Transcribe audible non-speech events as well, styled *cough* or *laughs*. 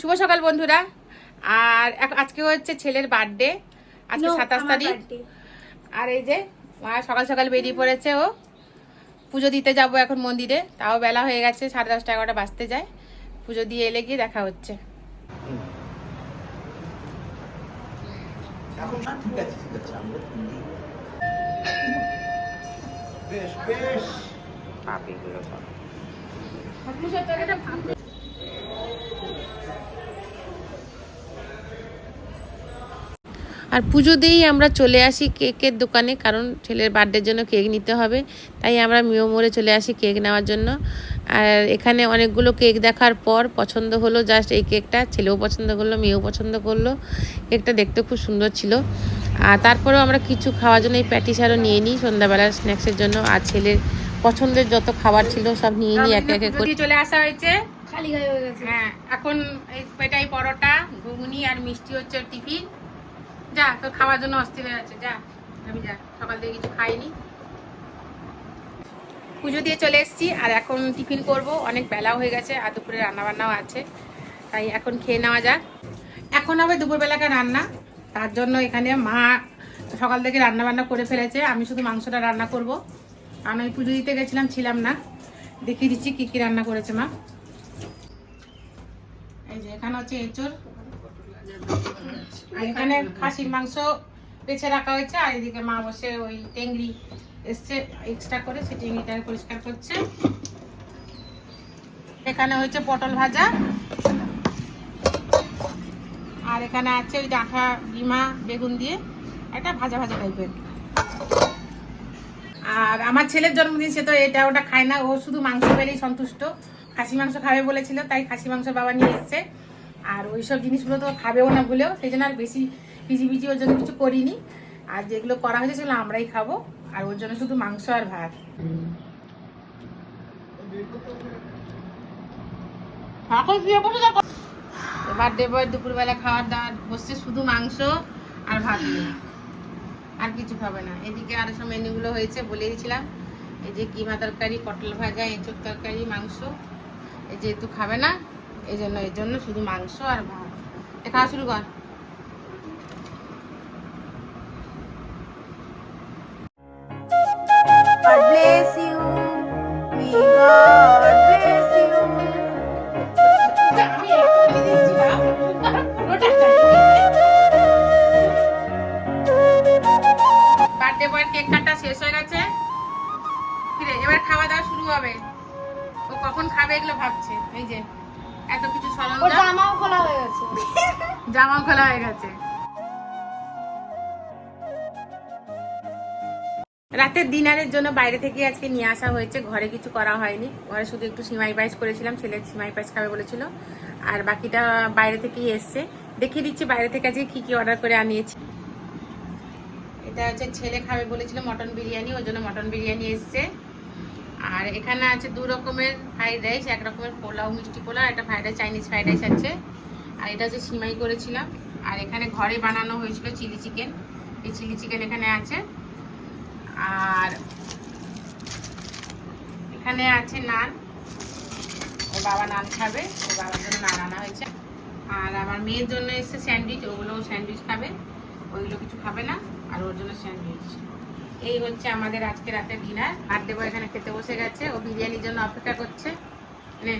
শুভ সকাল বন্ধুরা। আর আজকে হচ্ছে ছেলের বার্থডে আজকে সাতাশ তারিখ। আর এই যে মা সকাল সকাল বেরিয়ে পড়েছে ও। পুজো দিতে যাব এখন মন্দিরে। তাও বেলা হয়ে গেছে সাড়ে দশটা এগারোটা বাজতে যায়। পুজো দিয়ে এলে গিয়ে দেখা হচ্ছে। ঠিক আছে ঠিক আছে আমরা বেশ বেশ আর পুজো দিয়েই আমরা চলে আসি কেকের দোকানে কারণ ছেলের বার্থডের জন্য কেক নিতে হবে। তাই আমরা মিও মোড়ে চলে আসি কেক নেওয়ার জন্য। আর এখানে অনেকগুলো কেক দেখার পর পছন্দ হলো জাস্ট এই কেকটা। ছেলেও পছন্দ করল মেয়েও পছন্দ করল। কেকটা দেখতে খুব সুন্দর ছিল। আর তারপরেও আমরা কিছু খাওয়ার জন্য এই প্যাটিস আরও নিয়ে নিই সন্ধ্যাবেলার স্ন্যাক্সের জন্য। আর ছেলের পছন্দের যত খাবার ছিল সব নিয়ে নিই একে একে করে চলে আসা হয়েছে। খালি হয়ে গেছে। হ্যাঁ এখন এই পেটাই পরোটা ঘুগনি আর মিষ্টি হচ্ছে টিফিন যা, তোর খাওয়ার জন্য অস্থির হয়ে আছে যা, আমি যা, সকাল থেকে কিছু খাইনি। পুজো দিয়ে চলে এসেছি, আর এখন টিফিন করব, অনেক বেলাও হয়ে গেছে, আর দুপুরে রান্নাবান্নাও আছে, তাই এখন খেয়ে নেওয়া যাক। এখন হবে দুপুরবেলাকার রান্না, তার জন্য এখানে মা সকাল থেকে রান্না বান্না করে ফেলেছে, আমি শুধু মাংসটা রান্না করব। কারণ আমি পুজো দিতে গেছিলাম, ছিলাম না, দেখিয়ে দিচ্ছি কি কি রান্না করেছে মা। এই যে, এখানে হচ্ছে এঁচড় আর এখানে খাসির মাংস বেছে রাখা হয়েছে, আর এদিকে মা বসে ওই টেংরি এসছে এক্সট্রা করে, সে টেংরিটা পরিষ্কার করছে। এখানে হচ্ছে পটল ভাজা। আর এখানে আছে ওই ডাঁটা ডিমা, বেগুন দিয়ে একটা ভাজা ভাজা টাইপের আর আমার ছেলের জন্মদিন, সে তো এটা ওটা খায় না, ও শুধু মাংস পেলেই সন্তুষ্ট। খাসি মাংস খাবে বলেছিল, তাই খাসি মাংস বাবা নিয়ে এসছে। আর ওইসব জিনিসগুলো তো খাবেও না বলেও সেই জন্য আর বেশি পিজি পিজি ওর জন্য কিছু করিনি। আর যেগুলো করা হয়েছে সেগুলো আমরাই খাব, আর ওর জন্য শুধু মাংস আর ভাত। বার্থডে বয় দুপুরবেলা খাওয়ার দাওয়ার, বসছে শুধু মাংস আর ভাত নিয়ে আর কিছু খাবে না। এদিকে আরও সব মেনুগুলো হয়েছে বলে দিয়েছিলাম। এই যে কিমা তরকারি, পটল ভাজা, এঁচুর তরকারি, মাংস। এই যেহেতু খাবে না এই জন্য এই জন্য শুধু মাংস আর ভাত। খাওয়া শুরু কর। কেক কাটা শেষ হয়ে গেছে। এবার খাওয়া দাওয়া শুরু হবে। ও কখন খাবে এগুলো ভাবছে এই যে। এত কিছু সরঞ্জাম? জামাও খোলা হয়ে গেছে। *laughs* জামাও খোলা হয়ে গেছে। রাতের ডিনারের জন্য বাইরে থেকে আজকে নিয়ে আসা হয়েছে। ঘরে কিছু করা হয়নি। ঘরে শুধু একটু সিমাই পায়েস করেছিলাম। ছেলে সিমাই পায়েস খাবে বলেছিল। আর বাকিটা বাইরে থেকেই এসছে। দেখিয়ে দিচ্ছি বাইরে থেকে আজকে কি কি অর্ডার করে আনিয়েছি। এটা হচ্ছে ছেলে খাবে বলেছিল মটন বিরিয়ানি। ওর জন্য মটন বিরিয়ানি এসছে। আর এখানে আছে দু রকমের ফ্রাইড রাইস এক রকমের পোলাও, মিষ্টি পোলাও একটা fried rice Chinese fried rice আছে। আর এটা হচ্ছে সিমাই করেছিলাম। আর এখানে ঘরে বানানো হয়েছিল চিলি চিকেন। এই চিলি চিকেন এখানে আছে। আর এখানে আছে নান। ও বাবা নান খাবে। ও বাবার জন্য নান আনা হয়েছে। আর আমার মেয়ের জন্য এসছে স্যান্ডউইচ। ওগুলো স্যান্ডউইচ খাবে। ওইগুলো কিছু খাবে না। আর ওর জন্য স্যান্ডউইচ। এই হচ্ছে আমাদের আজকে রাতের ডিনার। আর দেবো এখানে খেতে বসে গেছে। ও বিরিয়ানির জন্য অপেক্ষা করছে। নে